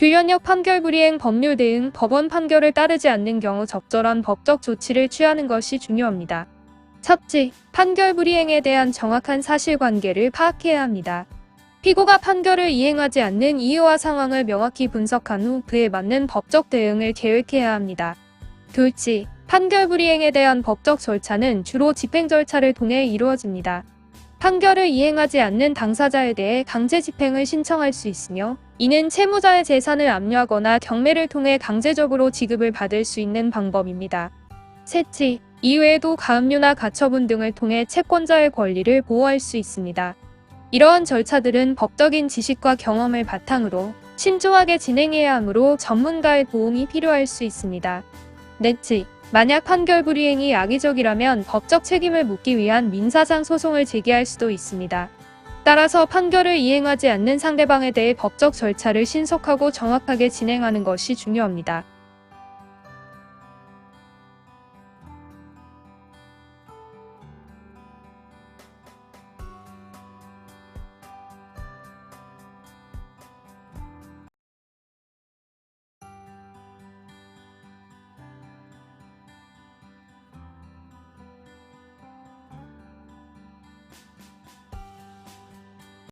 규현역 판결 불이행 법률 대응 법원 판결을 따르지 않는 경우 적절한 법적 조치를 취하는 것이 중요합니다. 첫째, 판결 불이행에 대한 정확한 사실관계를 파악해야 합니다. 피고가 판결을 이행하지 않는 이유와 상황을 명확히 분석한 후 그에 맞는 법적 대응을 계획해야 합니다. 둘째, 판결 불이행에 대한 법적 절차는 주로 집행 절차를 통해 이루어집니다. 판결을 이행하지 않는 당사자에 대해 강제 집행을 신청할 수 있으며 이는 채무자의 재산을 압류하거나 경매를 통해 강제적으로 지급을 받을 수 있는 방법입니다. 셋째, 이외에도 가압류나 가처분 등을 통해 채권자의 권리를 보호할 수 있습니다. 이러한 절차들은 법적인 지식과 경험을 바탕으로 신중하게 진행해야 하므로 전문가의 도움이 필요할 수 있습니다. 넷째, 만약 판결 불이행이 악의적이라면 법적 책임을 묻기 위한 민사상 소송을 제기할 수도 있습니다. 따라서 판결을 이행하지 않는 상대방에 대해 법적 절차를 신속하고 정확하게 진행하는 것이 중요합니다.